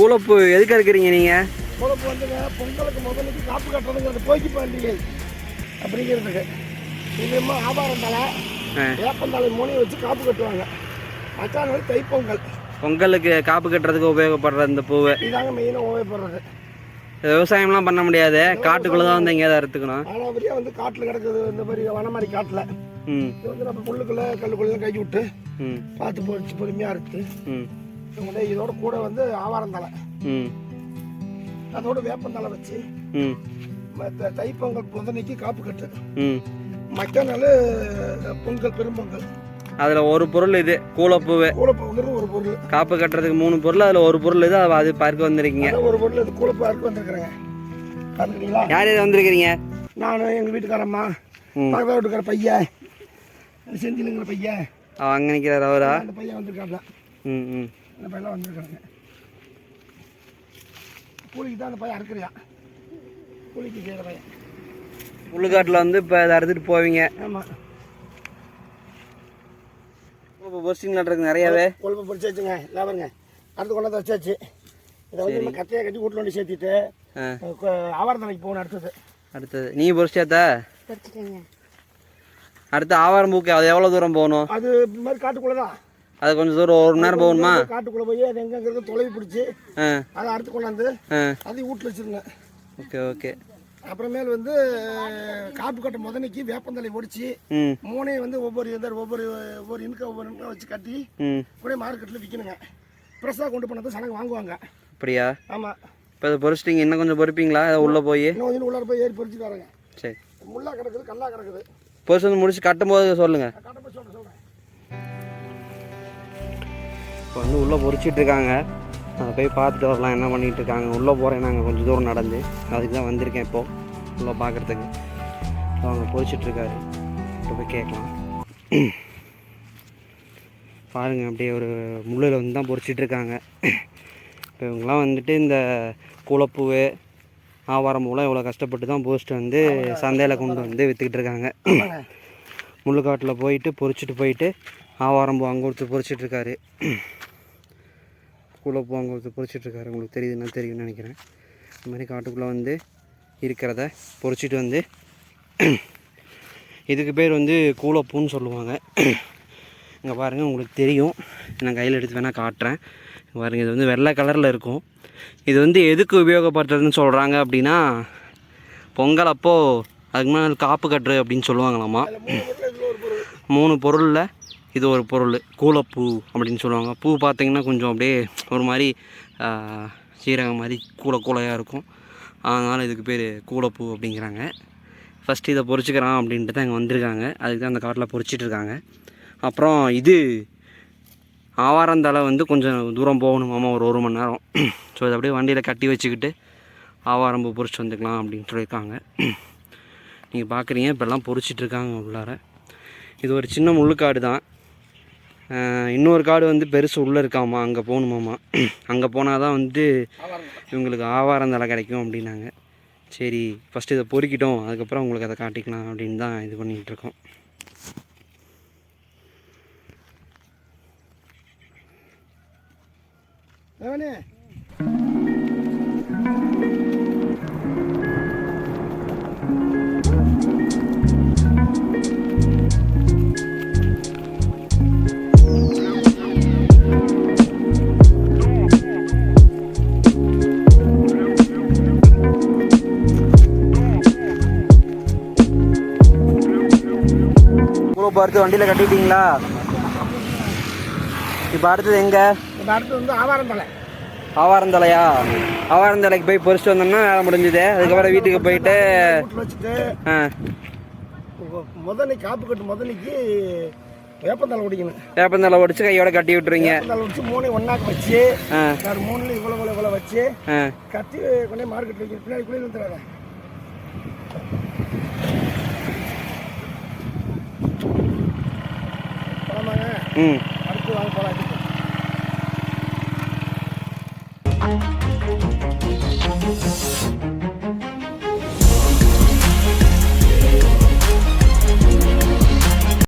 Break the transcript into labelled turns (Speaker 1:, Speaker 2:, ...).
Speaker 1: கூலப்பூ எதுக்கு இருக்கிறீங்க நீங்கள்
Speaker 2: பொழப்பு வந்துங்க பொங்கலுக்கு முதலுக்கு காப்பு கட்டுறதுங்கிறது போய்க்கு பண்டிகை அப்படிங்கிறதுக்கு. முக்கியமாக ஆபாரம் தலை. வேப்பந்தலை மூணையும் வச்சு காப்பு கட்டுவாங்க. மச்சான் வந்து தைப்பொங்கல்.
Speaker 1: பொங்கலுக்கு காப்பு கட்டுறதுக்கு உபயோகப்படுற இந்த பூவை.
Speaker 2: இதாங்க மெயினாக உபயோகப்படுறது.
Speaker 1: விவசாயம்லாம் பண்ண முடியாது. காட்டுக்குள்ளே தான் வந்து எங்கேயாவது அறுத்துக்கணும்.
Speaker 2: ஆனால் வழியாக வந்து காட்டில் கிடக்குது இந்த மாதிரி வனமாரி காட்டில்.
Speaker 1: ம்.
Speaker 2: இது வந்து நம்ம புல்லுக்குள்ளே கல்லுக்குள்ளே கை விட்டு
Speaker 1: ம்.
Speaker 2: பார்த்து பொறிச்சு பொறுமையாக அறுத்து இவங்க இதோட கூட வந்து ஆவாரம் தலை.
Speaker 1: ம்.
Speaker 2: அதோட வேப்பந்தலை வச்சு
Speaker 1: ம்.
Speaker 2: மற்ற தைப்பொங்கல் புதனைக்கு காப்பு கட்டு
Speaker 1: ம்.
Speaker 2: மக்க நாள் பொங்கல் பெரும்பொங்கல்.
Speaker 1: அதில் ஒரு பொருள் இது கூலப்பூவு.
Speaker 2: கூலப்பொங்கிறது ஒரு பொருள்.
Speaker 1: காப்பு கட்டுறதுக்கு மூணு பொருள் அதில் ஒரு பொருள் இது அது- பார்க்க வந்திருக்கீங்க.
Speaker 2: ஒரு பொருள் இது கூலப்பாருக்கு வந்திருக்கிறேங்க. பார்த்துக்கிறீங்களா
Speaker 1: யார் இது வந்திருக்கிறீங்க?
Speaker 2: நானும் எங்கள் வீட்டுக்காரம்மா பக்கத்தில் வீட்டுக்கார பையன் செந்திலுங்கிற பையன்.
Speaker 1: அவன் அங்கே நிற்கிறார் அவரா?
Speaker 2: அந்த பையன் வந்திருக்காப்ல.
Speaker 1: ம் ம்.
Speaker 2: அந்த பையன்லாம் வந்திருக்காங்க. கூலிக்கு தான் அந்த பையன் அறுக்கிறியா? கூலிக்கு செய்கிற பையன்.
Speaker 1: முள்ளுக்காட்டில் வந்து இப்போ இதை அறுத்துட்டு போவீங்க.
Speaker 2: ஆமாம்
Speaker 1: இப்போ போஸ்டிங் நட்டுறதுக்கு நிறையாவே.
Speaker 2: கொழுப்பு பொடிச்சாச்சுங்க லேபருங்க அடுத்து கொண்டாந்து வச்சாச்சு. இதை வந்து நம்ம கத்தையை கட்டி வீட்டில் கொண்டு சேர்த்திட்டு ஆவாரத்தலைக்கு போகணும் அடுத்தது.
Speaker 1: அடுத்தது. நீ பொறிச்சாத்தா அடுத்து ஆவாரம் பூக்கு அது எவ்வளோ தூரம் போகணும்?
Speaker 2: அது மாதிரி காட்டுக்குள்ளே தான்
Speaker 1: அது கொஞ்சம் தூரம் ஒரு மணி நேரம் போகணுமா?
Speaker 2: காட்டுக்குள்ளே போய் அது எங்கங்கிறது தொலைவி பிடிச்சி அதை அறுத்து கொண்டாந்து அதையும் வீட்டில் வச்சிருங்க
Speaker 1: ஓகே ஓகே.
Speaker 2: அப்புறமேல் வந்து காப்பு கட்ட முதனைக்கு வேப்பந்தலை ஒடிச்சு மூணையும் வந்து ஒவ்வொரு இந்த ஒவ்வொரு ஒவ்வொரு இன்க ஒவ்வொரு இன்க வச்சு கட்டி கூட மார்க்கெட்டில் விற்கணுங்க ஃப்ரெஷ்ஷாக கொண்டு போனது சனங்க வாங்குவாங்க.
Speaker 1: அப்படியா?
Speaker 2: ஆமாம்
Speaker 1: இப்போ இதை பொறிச்சிட்டிங்க இன்னும் கொஞ்சம் பொறிப்பீங்களா அதை உள்ளே போய்?
Speaker 2: இன்னும் கொஞ்சம் உள்ளார போய் ஏறி பொறிச்சிட்டு வரேங்க.
Speaker 1: சரி.
Speaker 2: முள்ளா கிடக்குது கல்லா கிடக்குது.
Speaker 1: பொறிச்சு வந்து முடிச்சு கட்டும்போது சொல்லுங்கள்
Speaker 2: நான் கட்ட போய் சொல்கிறேன் சொல்கிறேன்
Speaker 1: இப்போ வந்து உள்ளே பொறிச்சிட்டு இருக்காங்க அதை போய் பார்த்துட்டு வரலாம் என்ன பண்ணிட்டு இருக்காங்க உள்ளே போகிறேன் நாங்கள் கொஞ்சம் தூரம் நடந்து. அதுக்கு தான் வந்திருக்கேன் இப்போது உள்ளே பார்க்குறதுக்கு. அவங்க பொறிச்சிட்ருக்காரு. இப்போ போய் கேட்கலாம். பாருங்கள் அப்படியே ஒரு முள்ளில் வந்து தான் பொறிச்சிட்டு இருக்காங்க இப்போ இவங்கெல்லாம் வந்துட்டு இந்த குளப்பூவு ஆவாரம் பூலாம் இவ்வளோ கஷ்டப்பட்டு தான் போஸ்ட்டு வந்து சந்தையில் கொண்டு வந்து விற்றுக்கிட்டு இருக்காங்க முள்ளுக்காட்டில் போயிட்டு பொறிச்சிட்டு போயிட்டு ஆவாரம் பூ அங்கே கொடுத்து பொறிச்சிட்ருக்காரு. இருக்காரு கூலப்பூ பொறிச்சிட்ருக்காரு உங்களுக்கு தெரியுதுன்னு தெரியும்னு நினைக்கிறேன். இந்த மாதிரி காட்டுக்குள்ளே வந்து இருக்கிறத பொறிச்சிட்டு வந்து இதுக்கு பேர் வந்து கூலப்பூன்னு சொல்லுவாங்க. இங்கே பாருங்கள் உங்களுக்கு தெரியும். நான் கையில் எடுத்து வேணால் காட்டுறேன். பாருங்கள் இது வந்து வெள்ளை கலரில் இருக்கும். இது வந்து எதுக்கு உபயோகப்படுத்துறதுன்னு சொல்கிறாங்க அப்படின்னா பொங்கல் அப்போது அதுக்கு மேலே காப்பு கட்டுரு அப்படின்னு
Speaker 2: சொல்லுவாங்களாம்மா மூணு
Speaker 1: பொருளில் இது ஒரு பொருள். கூலப்பூ அப்படின்னு சொல்லுவாங்க. பூ பார்த்தீங்கன்னா கொஞ்சம் அப்படியே ஒரு மாதிரி சீரகம் மாதிரி கூல கூலையாக இருக்கும். அதனால் இதுக்கு பேர் கூலப்பூ அப்படிங்கிறாங்க. ஃபஸ்ட்டு இதை பொறிச்சிக்கிறான் அப்படின்ட்டு தான் இங்கே வந்திருக்காங்க. அதுக்கு தான் அந்த காட்டில் பொறிச்சிட்டு இருக்காங்க. அப்புறம் இது ஆவாரந்தலை வந்து கொஞ்சம் தூரம் போகணுமாமா ஒரு ஒரு மணி நேரம். ஸோ இதை அப்படியே வண்டியில் கட்டி வச்சுக்கிட்டு ஆவாரம்பு பொறிச்சு வந்துக்கலாம் அப்படின்னு சொல்லியிருக்காங்க. நீங்கள் பார்க்குறீங்க இப்போல்லாம் பொறிச்சிட்ருக்காங்க உள்ளார. இது ஒரு சின்ன முள்ளுக்காடு தான். இன்னொரு காடு வந்து பெருசு உள்ளே இருக்காமா அங்கே போகணுமாம்மா. அங்கே போனால் தான் வந்து இவங்களுக்கு ஆவாரம் தலை கிடைக்கும் அப்படின்னாங்க. சரி ஃபஸ்ட்டு இதை பொறுக்கிட்டோம் அதுக்கப்புறம் உங்களுக்கு அதை காட்டிக்கலாம் அப்படின்னு தான் இது பண்ணிகிட்டு இருக்கோம். பார்த்து வண்டியில் கட்டிட்டீங்களா? இப்போ அடுத்தது எங்கே?
Speaker 2: இப்போ அடுத்து வந்து ஆவாரம் தலை
Speaker 1: ஆவாரந்தலையா? ஆவாரந்தலைக்கு போய் பொறிச்சிட்டு வந்தோம்னா வேலை முடிஞ்சுது. அதுக்கப்புறம் வீட்டுக்கு போயிட்டு ஆ.
Speaker 2: முதனை காப்பு கட்டு முதனைக்கு வேப்பந்தாள் ஒடிக்கணும்.
Speaker 1: வேப்பந்தலை ஒடிச்சு கையோட கட்டி விட்டுருவீங்க.
Speaker 2: வேப்பந்தாள் ஒடிச்சு மூணையும் ஒன்றாக்க வச்சு அது மூணுல இவ்வளோ இவ்வளோ இவ்வளோ வச்சு கட்டி கொண்டே மார்க்கெட் வைக்கணும் பின்னாடி குளிர் வந்துடுறாங்க হুম
Speaker 3: Thank you.